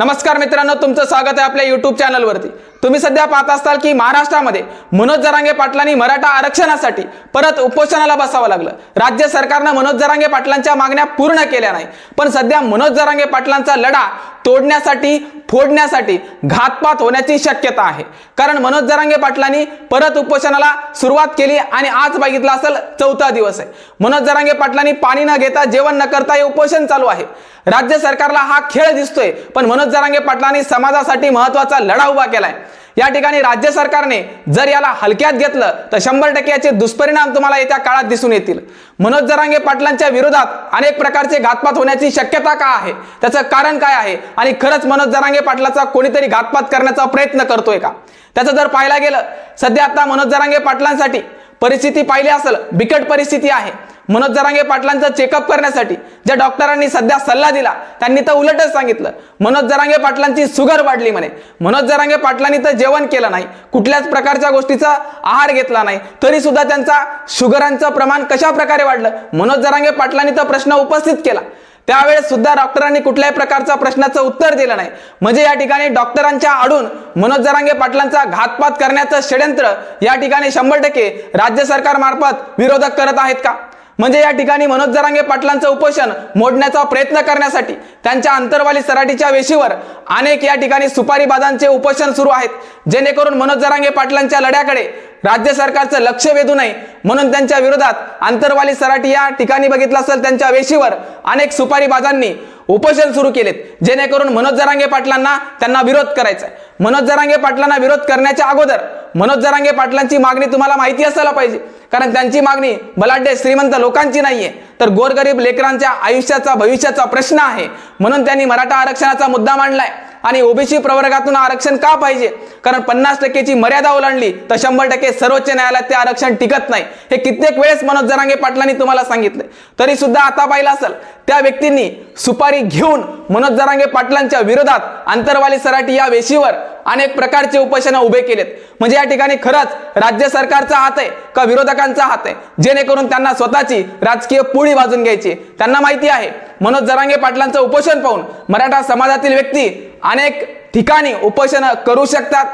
नमस्कार मित्रांनो तुमचं स्वागत आहे आपल्या युट्यूब चॅनलवरती तुम्ही सध्या पाहत असताल की महाराष्ट्रामध्ये मनोज जरांगे पाटलांनी मराठा आरक्षणासाठी परत उपोषणाला बसावं लागलं. राज्य सरकारनं मनोज जरांगे पाटलांच्या मागण्या पूर्ण केल्या नाही. पण सध्या मनोज जरांगे पाटलांचा लढा तोडण्यासाठी फोडण्यासाठी घातपात होण्याची शक्यता आहे. कारण मनोज जरांगे पाटलांनी परत उपोषणाला सुरुवात केली आणि आज बघितलं असेल चौथा दिवस आहे. मनोज जरांगे पाटलांनी पाणी न घेता जेवण न करता हे उपोषण चालू आहे. राज्य सरकारला हा खेळ दिसतोय पण मनोज जरांगे पाटलांनी समाजासाठी महत्त्वाचा लढा उभा केलाय. या ठिकाणी राज्य सरकारने जर याला हलक्यात घेतलं तर शंभर टक्के याचे दुष्परिणाम तुम्हाला येत्या काळात दिसून येतील. मनोज जरांगे पाटलांच्या विरोधात अनेक प्रकारचे घातपात होण्याची शक्यता का आहे? त्याचं कारण काय आहे? आणि खरंच मनोज जरांगे पाटलाचा कोणीतरी घातपात करण्याचा प्रयत्न करतोय का? त्याचं जर पाहायला गेलं सध्या आता मनोज जरांगे पाटलांसाठी परिस्थिती पाहिली असेल बिकट परिस्थिती आहे. मनोज जरांगे पाटलांचं चेकअप करण्यासाठी ज्या डॉक्टरांनी सध्या सल्ला दिला त्यांनी तर उलटच सांगितलं. मनोज जरांगे पाटलांची शुगर वाढली म्हणे. मनोज जरांगे पाटलांनी तर जेवण केलं नाही. कुठल्याच प्रकारच्या गोष्टीचा आहार घेतला नाही. तरी सुद्धा त्यांचा शुगरांचं प्रमाण कशा प्रकारे वाढलं? मनोज जरांगे पाटलांनी तर प्रश्न उपस्थित केला. त्यावेळेस सुद्धा डॉक्टरांनी कुठल्याही प्रकारचा प्रश्नाचं उत्तर दिलं नाही. म्हणजे या ठिकाणी डॉक्टरांच्या आडून मनोज जरांगे पाटलांचा घातपात करण्याचं षडयंत्र या ठिकाणी शंभर टक्के राज्य सरकार मार्फत विरोधक करत आहेत का? म्हणजे या ठिकाणी मनोज जरांगे पाटलांचं उपोषण मोडण्याचा प्रयत्न करण्यासाठी त्यांच्या अंतरवाली सराटीच्या वेशीवर अनेक या ठिकाणी सुपारीबाजांचे उपोषण सुरू आहेत. जेणेकरून मनोज जरांगे पाटलांच्या लढ्याकडे राज्य सरकारचं लक्ष वेधू नये. म्हणून त्यांच्या विरोधात आंतरवाली सराटी या ठिकाणी बघितलं असेल त्यांच्या वेशीवर अनेक सुपारीबाजांनी उपोषण सुरू केलेत. जेणेकरून मनोज जरांगे पाटलांना त्यांना विरोध करायचा आहे मनोज जरांगे पाटलांना विरोध करण्याच्या अगोदर मनोज जरांगे पाटलांची मागणी तुम्हाला माहिती असायला पाहिजे. कारण त्यांची मागणी बलाढ्य श्रीमंत लोकांची नाहीये. तर गोरगरीब लेकरांच्या आयुष्याचा भविष्याचा प्रश्न आहे. म्हणून त्यांनी मराठा आरक्षणाचा मुद्दा मांडलाय. आणि ओबीसी प्रवर्गातून आरक्षण का पाहिजे? कारण पन्नास टक्केची मर्यादा ओलांडली तर शंभर टक्के सर्वोच्च न्यायालयात ते आरक्षण टिकत नाही. हे कित्येक वेळेस मनोज जरांगे पाटलांनी तुम्हाला सांगितले. तरी सुद्धा आता पाहिलं असेल त्या व्यक्तींनी सुपारी घेऊन मनोज जरांगे पाटलांच्या विरोधात आंतरवाली सराटी या वेशीवर अनेक प्रकारचे उपोषण उभे केलेत. म्हणजे या ठिकाणी खरंच राज्य सरकारचा हात आहे का विरोधकांचा हात आहे? जेणेकरून त्यांना स्वतःची राजकीय पुळी वाजून घ्यायची त्यांना माहिती आहे मनोज जरांगे पाटलांचं उपोषण पाहून मराठा समाजातील व्यक्ती अनेक ठिकाणी उपोषण करू शकतात.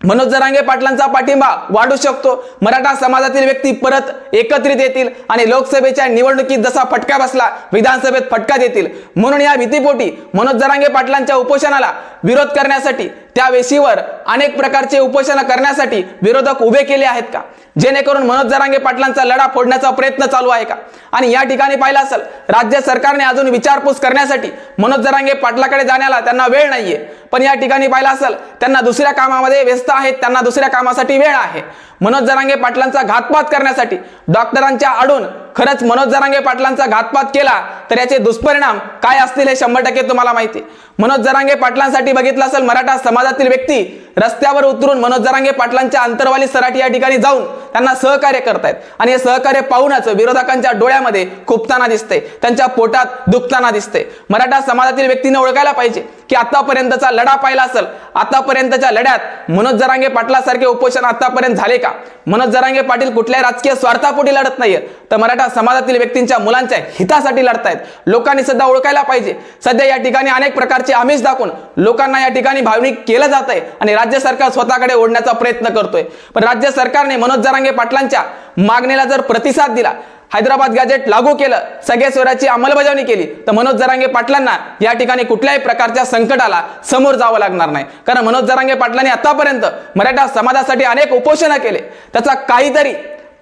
मनोज जरांगे पाटलांचा पाठिंबा वाढू शकतो. मराठा समाजातील व्यक्ती परत एकत्रित येतील आणि लोकसभेच्या निवडणुकीत जसा फटका बसला विधानसभेत फटका देतील. म्हणून या भीतीपोटी मनोज जरांगे पाटलांच्या उपोषणाला विरोध करण्यासाठी त्या वेशीवर अनेक प्रकारचे उपोषण करण्यासाठी विरोधक उभे केले आहेत का? जेणेकरून मनोज जरांगे पाटलांचा लढा फोडण्याचा प्रयत्न चालू आहे का? आणि या ठिकाणी पाहिलं असेल राज्य सरकारने अजून विचारपूस करण्यासाठी मनोज जरांगे पाटलाकडे जाण्याला त्यांना वेळ नाहीये. पण या ठिकाणी पाहिलं असेल त्यांना दुसऱ्या कामामध्ये व्यस्त आहेत त्यांना दुसऱ्या कामासाठी वेळ आहे. मनोज जरांगे पाटलांचा घातपात करण्यासाठी डॉक्टरांच्या आडून खरंच मनोज जरांगे पाटलांचा घातपात केला तर याचे दुष्परिणाम काय असतील हे शंभर टक्के तुम्हाला माहिती मनोज जरांगे पाटलांसाठी बघितलं असेल मराठा समाजातील व्यक्ती रस्त्यावर उतरून मनोज जरांगे पाटलांच्या अंतरवाली सराठी या ठिकाणी जाऊन त्यांना सहकार्य करतायत. आणि हे सहकार्य पाहूनच विरोधकांच्या डोळ्यामध्ये खुपताना दिसते त्यांच्या पोटात दुखताना दिसते मराठा समाजातील व्यक्तीने ओळखायला पाहिजे की आतापर्यंतचा लढा पाहिला असेल आतापर्यंतच्या लढ्यात मनोज जरांगे पाटलासारखे उपोषण आतापर्यंत झाले का? मनोज जरांगे पाटील कुठल्याही राजकीय स्वार्थापोटी लढत नाहीये तर मराठा समाजातील व्यक्तींच्या मुलांच्या हितासाठी लढतायत. लोकांनी सध्या ओळखायला पाहिजे. सध्या या ठिकाणी अनेक प्रकारचे आमिष दाखवून लोकांना या ठिकाणी भावनिक केलं जात आहे आणि राज्य सरकार स्वतःकडे ओढण्याचा प्रयत्न करतोय. पण राज्य सरकारने मनोज जरांगे पाटलांच्या मागणीला जर प्रतिसाद दिला हैदराबाद गॅजेट लागू केलं सगळ्या स्वराची अंमलबजावणी केली तर मनोज जरांगे पाटलांना या ठिकाणी कुठल्याही प्रकारच्या संकटाला समोर जावं लागणार नाही. कारण मनोज जरांगे पाटलांनी आतापर्यंत मराठा समाजासाठी अनेक उपोषणं केले. त्याचा काहीतरी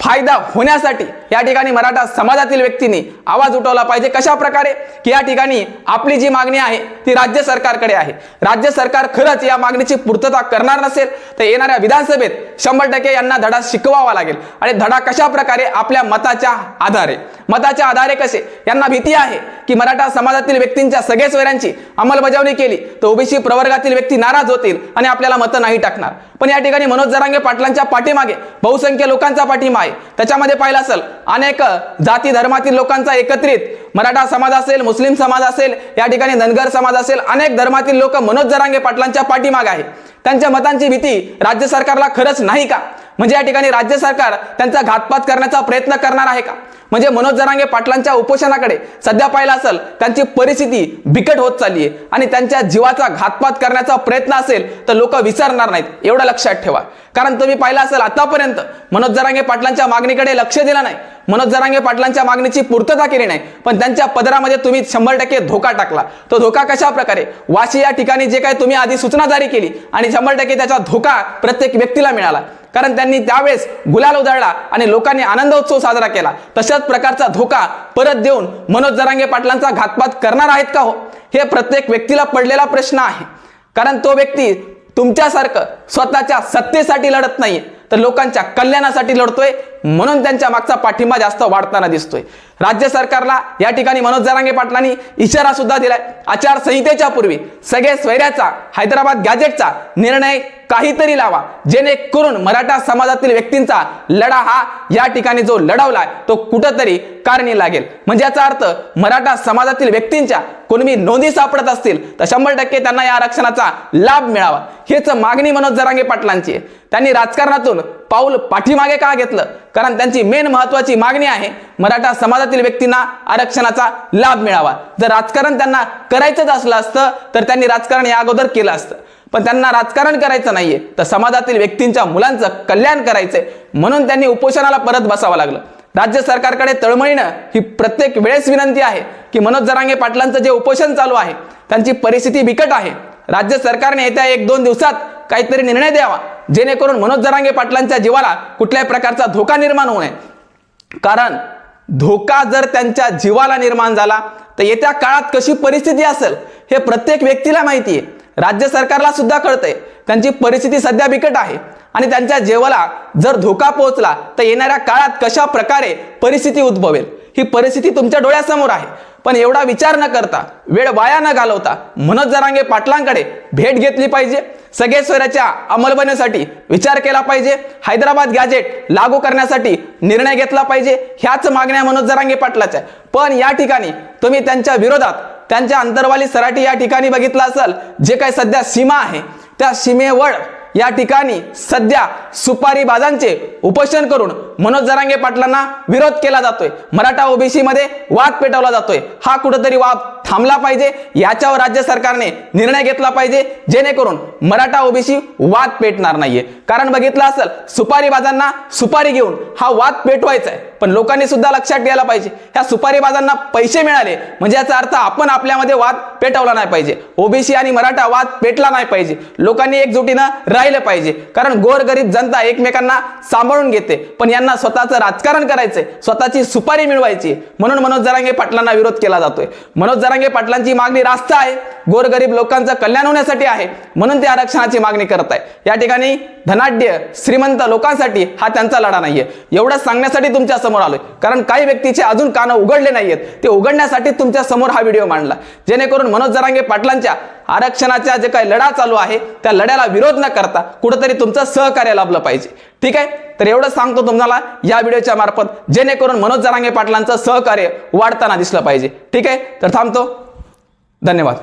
फायदा होण्यासाठी या ठिकाणी मराठा समाजातील व्यक्तींनी आवाज उठवला पाहिजे. कशा प्रकारे? की या ठिकाणी आपली जी मागणी आहे ती राज्य सरकारकडे आहे. राज्य सरकार खरंच या मागणीची पूर्तता करणार नसेल तर येणाऱ्या विधानसभेत शंभर टक्के यांना धडा शिकवावा लागेल. आणि धडा कशा प्रकारे? आपल्या मताच्या आधारे. मताच्या आधारे कसे? यांना भीती आहे की मराठा समाजातील व्यक्तींच्या सगळे सोयऱ्यांची अंमलबजावणी केली तर ओबीसी प्रवर्गातील व्यक्ती नाराज होतील आणि आपल्याला मतं नाही टाकणार. पण या ठिकाणी मनोज जरांगे पाटलांच्या पाठीमागे बहुसंख्य लोकांचा पाठिंबा आहे. त्याच्यामध्ये पाहिलं असेल अनेक जाती धर्मातील लोकांचा एकत्रित मराठा समाज असेल मुस्लिम समाज असेल या ठिकाणी धनगर समाज असेल अनेक धर्मातील लोक मनोज जरांगे पाटलांच्या पाठीमाग आहे. त्यांच्या मतांची भीती राज्य सरकारला खरंच नाही का? म्हणजे या ठिकाणी राज्य सरकार त्यांचा घातपात करण्याचा प्रयत्न करणार आहे का? म्हणजे मनोज जरांगे पाटलांच्या उपोषणाकडे सध्या पाहिलं असेल त्यांची परिस्थिती बिकट होत चालली आहे आणि त्यांच्या जीवाचा घातपात करण्याचा प्रयत्न असेल तर लोक विसरणार नाहीत. एवढं लक्षात ठेवा. कारण तुम्ही पाहिलं असेल आतापर्यंत मनोज जरांगे पाटलांच्या मागणीकडे लक्ष दिलं नाही. मनोज जरांगे पाटलांच्या मागणीची पूर्तता केली नाही पण त्यांच्या पदरामध्ये तुम्ही शंभर टक्के धोका टाकला. तो धोका कशा प्रकारे? वाशी या ठिकाणी जे काही तुम्ही आधी सूचना जारी केली आणि शंभर टक्के त्याचा धोका प्रत्येक व्यक्तीला मिळाला. कारण त्यांनी त्यावेळेस गुलाल उधळला आणि लोकांनी आनंदोत्सव साजरा केला. तशाच प्रकारचा धोका परत देऊन मनोज जरांगे पाटलांचा घातपात करणार आहेत का हो? हे प्रत्येक व्यक्तीला पडलेला प्रश्न आहे. कारण तो व्यक्ती तुमच्यासारखं स्वतःच्या सत्तेसाठी लढत नाहीये तर लोकांच्या कल्याणासाठी लढतोय म्हणून त्यांच्या मागचा पाठिंबा जास्त वाढताना दिसतोय. राज्य सरकारला या ठिकाणी मनोज जरांगे पाटलांनी इशारा सुद्धा दिलाय. आचारसंहितेच्या पूर्वी सगळे स्वैऱ्याचा हैदराबाद गॅजेटचा निर्णय काहीतरी लावा. जेणेकरून मराठा समाजातील व्यक्तींचा लढा हा या ठिकाणी जो लढवलाय तो कुठंतरी कारणी लागेल. म्हणजे याचा अर्थ मराठा समाजातील व्यक्तींच्या कोणी नोंदी सापडत असतील तर शंभर टक्के त्यांना या आरक्षणाचा लाभ मिळावा. हेच मागणी मनोज जरांगे पाटलांची आहे. त्यांनी राजकारणातून पाऊल पाठीमागे का घेतलं? कारण त्यांची मेन महत्वाची मागणी आहे मराठा समाजातील व्यक्तींना आरक्षणाचा लाभ मिळावा. जर राजकारण त्यांना करायचंच असलं असतं तर त्यांनी राजकारण या अगोदर केलं असतं. पण त्यांना राजकारण करायचं नाहीये तर समाजातील व्यक्तींच्या मुलांचं कल्याण करायचंय. म्हणून त्यांनी उपोषणाला परत बसावं लागलं. राज्य सरकारकडे तळमळीनं ही प्रत्येक वेळेस विनंती आहे की मनोज जरांगे पाटलांचं जे उपोषण चालू आहे त्यांची परिस्थिती बिकट आहे. राज्य सरकारने येत्या एक दोन दिवसात काहीतरी निर्णय द्यावा. जेणेकरून मनोज जरांगे पाटलांच्या जीवाला कुठल्याही प्रकारचा धोका निर्माण होऊ नये. कारण धोका जर त्यांच्या जीवाला निर्माण झाला तर येत्या काळात कशी परिस्थिती असेल हे प्रत्येक व्यक्तीला माहिती आहे. राज्य सरकारला सुद्धा कळतंय. त्यांची परिस्थिती सध्या बिकट आहे. आणि त्यांच्या जीवाला जर धोका पोहोचला तर येणाऱ्या काळात कशा प्रकारे परिस्थिती उद्भवेल? ही परिस्थिती तुमच्या डोळ्यासमोर आहे. पण एवढा विचार न करता वेळ वाया न घालवता मनोज जरांगे पाटलांकडे भेट घेतली पाहिजे. सगळे स्वराच्या अंमलबजावणीसाठी विचार केला पाहिजे. हैदराबाद गॅजेट लागू करण्यासाठी निर्णय घेतला पाहिजे. ह्याच मागण्या मनोज जरांगे पाटलाच्या आहे. पण या ठिकाणी तुम्ही त्यांच्या विरोधात त्यांच्या अंतरवाली सराटी या ठिकाणी बघितलं असेल जे काही सध्या सीमा आहे त्या सीमेवर या ठिकाणी सध्या सुपारी बाजांचे उपोषण करून मनोज जरांगे पाटलांना विरोध केला जातोय. मराठा ओबीसी मध्ये वाद पेटवला जातोय. हा कुठंतरी वाद थांबला पाहिजे याच्यावर राज्य सरकारने निर्णय घेतला पाहिजे जेणेकरून मराठा ओबीसी वाद पेटणार नाहीये. कारण बघितलं असेल सुपारी बाजांना सुपारी घेऊन हा वाद पेटवायचा आहे पण लोकांनी सुद्धा लक्षात घ्यायला पाहिजे ह्या सुपारी बाजांना पैसे मिळाले म्हणजे याचा अर्थ आपण आपल्यामध्ये वाद पेटवला नाही पाहिजे. ओबीसी आणि मराठा वाद पेटला नाही पाहिजे. लोकांनी एकजुटीनं राहिलं पाहिजे. कारण गोरगरीब जनता एकमेकांना सांभाळून घेते पण यांना स्वतःचं राजकारण करायचंय स्वतःची सुपारी मिळवायची. म्हणून मनोज जरांगे पाटलांना विरोध केला जातोय. मनोज जरांगे पाटलांची मागणी रास्त आहे. गोरगरीब लोकांचं कल्याण होण्यासाठी आहे म्हणून ते आरक्षणाची मागणी करत आहे या ठिकाणी धनाढ्य श्रीमंत लोकांसाठी हा त्यांचा लढा नाहीये. एवढं सांगण्यासाठी तुमच्यासमोर आलोय. कारण काही व्यक्तीचे अजून कानं उघडले नाहीयेत. ते उघडण्यासाठी तुमच्यासमोर हा व्हिडिओ मांडला. जेणेकरून मनोज जरांगे पाटलांच्या आरक्षणाच्या जे काही लढा चालू आहे त्या लढ्याला विरोध न करता कुठंतरी तुमचं सहकार्य लाभलं पाहिजे. ठीक आहे? तर एवढं सांगतो तुम्हाला या व्हिडिओच्या मार्फत. जेणेकरून मनोज जरांगे पाटलांचं सहकार्य वाढताना दिसलं पाहिजे. ठीक आहे? तर थांबतो. धन्यवाद.